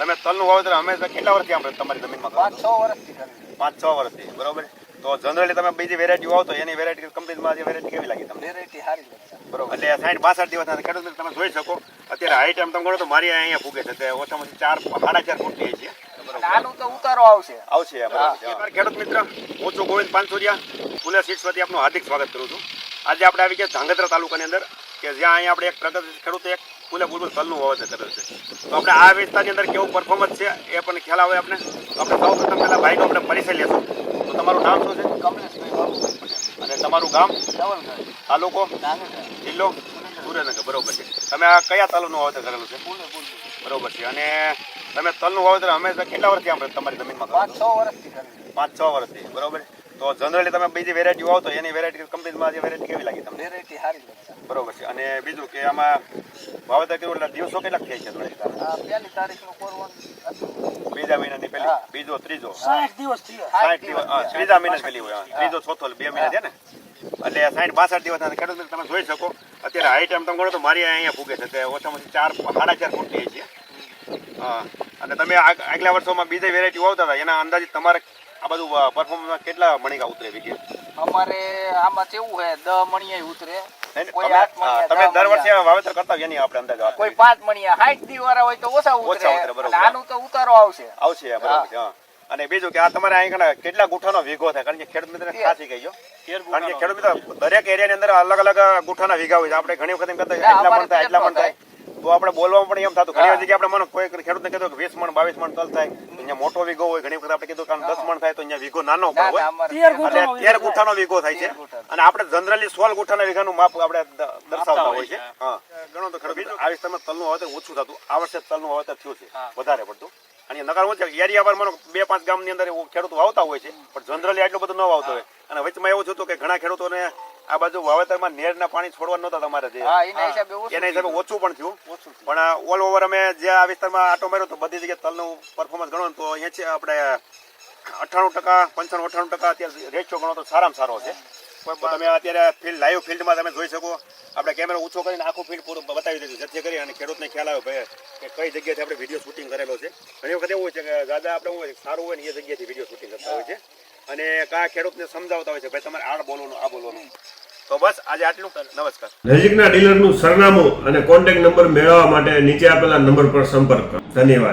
તમે તલનું વાવેતર હંમેશા કેટલા વર્ષથી આપણે તમારી જમીનમાં પાંચ છ વર્ષથી પાંચ છ વર્ષથી બરોબર? તો જનરલી તમે બીજી વેરાયટી વાવતો એની વેરાયટી કંપનીમાં જે વેરાયટી કેવી લાગી તમને? વેરાયટી સારી બરોબર. એટલે સાઠ બાસઠ દિવસના ખેડૂત તમે જોઈ શકો. અત્યારે હાઈ ટાઈમ તમે ગણો તો મારી અહીંયા ફૂગે છે. ઓછામાં ઓછી ચાર સાડા ચાર ફૂટની છે. અને તો ઉતારો આવશે. આવશે છે. ખેડૂત મિત્ર હું છું ગોવિંદ પાનસુરિયા ફુલે વતી આપનું હાર્દિક સ્વાગત કરું છું. આજે આપણે આવી ગયા ધાંગધ્રા તાલુકાની અંદર. કે જ્યાં અહીંયા આપણે એક પ્રગતિ ખેડૂત એક ફૂલે બુલબુલ તલનું વાવેતર કરેલ છે. તો આપણે આ વિસ્તારની અંદર કેવું પરફોર્મન્સ છે એ પણ ખ્યાલ આવે આપણે આપણે સૌ પ્રથમ પહેલાં ભાઈનો આપણે પરિચય લેશું. તો તમારું નામ શું છે? કમલેશભાઈ અને તમારું ગામ? તાલુકો? જિલ્લો? સુરેન્દ્રનગર. બરોબર છે. તમે આ કયા તલનું વાવેતર કરેલું છે? બરોબર છે. અને તમે તલનું વાવેતર હંમેશા કેટલા વર્ષથી આપણે તમારી જમીનમાં પાંચ છ વર્ષથી પાંચ છ વર્ષથી બરોબર તો જનરલી તમે બીજી વેરાયટી વાવો તો એની વેરાયટી કંપનીમાં જે વેરાયટી કેવી લાગી તમને? વેરાયટી સારી લાગે બરોબર છે. અને બીજું કે આમાં વાવેતર કર્યું એટલે દિવસો કેટલાક થઈ છે પહેલી તારીખનું કોરવાનું બીજા મહિનાની પેલી બીજો ત્રીજો? સાઠ દિવસ સાઠ દિવસ. ત્રીજા મહિના પેલી હોય. ત્રીજો ચોથો બે મહિના છે ને? એટલે સાઠ બાસઠ દિવસ ખેડૂત તમે જોઈ શકો. અત્યારે હાઈ ટાઈમ તમે ગણો તો મારી અહીંયા ફૂગે છે. ઓછામાં ઓછી ચાર સાડા ચાર ફૂટની છે. હા. અને તમે આગલા વર્ષોમાં બીજી વેરાયટી વાવતા હતા એના અંદાજે તમારે આ બધું પરફોર્મન્સમાં કેટલા મણિકા ઉતરે વીઘે અમારે આમાં કેવું છે દહ મણીએ ઉતરે. કોઈ તમે આઠ મણિયા, તમે દર વર્ષે વાવેતર કરતા હોય એની આપણે અંદાજ કોઈ પાંચ મણીયા સાઠ દી વાળા હોય તો ઓછા ઉતરે. ઓછા ઉતરે, બરોબર. અને આનું તો ઉતારો આવશે. આવશે બરાબર છે અને બીજું કે આ તમારે અહીં કણે કેટલા ગુઠાનો વીઘો થાય? કારણ કે ખેડૂત મિત્ર તેર. સાચી ગઈ કારણ કે ખેડૂત મિત્ર દરેક એરિયાની અંદર અલગ અલગ ગુઠાના વીઘા હોય છે. આપણે ઘણી વખત એમ કહેતા એટલા મળતા મણ થાય એટલા મણ થાય. તો આપણે બોલવામાં પણ એમ થતું. ઘણી જગ્યાએ આપણે મને કોઈ ખેડૂતને કીધું કે વીસ મણ બાવીસ મણ તલ થાય. અહીંયા મોટો વીઘો હોય ઘણી વખત આપણે કીધું કે દસ મણ થાય તો અહીંયા વીઘો નાનો ના, પણ ના, હોય. એટલે તેર ગુઠાનો વીઘો થાય. છે. અને આપણે જનરલી સોળ ગુઠાના વીઘાનું માપ આપણે દર્શાવતા હોય છે. હા. ઘણો તો ખરો. બીજું આ વિસ્તારમાં તલનું વાવેતર ઓછું થતું. આ વર્ષે તલનું વાવેતર થયું છે વધારે પડતું. અને નકાર હું છે એરિયા પર મને બે પાંચ ગામની અંદર ખેડૂતો વાવતા હોય છે પણ જનરલી આટલું બધું ન વાવતો હોય. અને વચમાં એવું થયું કે ઘણા ખેડૂતોને આ બાજુ વાવેતરમાં નેરના પાણી છોડવા નહોતા તમારે જે. એના હિસાબે ઓછું ઓછું પણ થયું. પણ ઓલ ઓવર અમે જે આ વિસ્તારમાં આટો માર્યો તો બધી જગ્યાએ તલનું પરફોર્મન્સ ગણો તો અહીંયા છે આપણે અઠ્ઠાણું ટકા પંચાણું અઠ્ઠાણું ટકા અત્યારે રેશિયો ગણો તો સારામાં સારો છે. તમે અત્યારે ફિલ્ડ લાઈવ ફિલ્ડમાં તમે જોઈ શકો. આપણે કેમેરો ઊંચો કરીને આખું ફિલ્ડ પૂરું બતાવી દીધું જેથી કરી અને ખેડૂતને ખ્યાલ આવે ભાઈ કે કઈ જગ્યાએથી આપણે વીડિયો શૂટિંગ કરેલો છે. ઘણી વખત એવું હોય છે કે દાદા આપણે હોય સારું હોય ને એ જગ્યાએથી વીડિયો શૂટિંગ કરતા હોય છે. અને કયા ખેડૂતને સમજાવતા હોય છે ભાઈ તમારે આ બોલવાનું આ બોલવાનું. તો બસ, આજે આટલું. નમસ્કાર. નજીકના ડીલરનું સરનામું અને કોન્ટેક્ટ નંબર મેળવવા માટે નીચે આપેલા નંબર પર સંપર્ક કરો. ધન્યવાદ.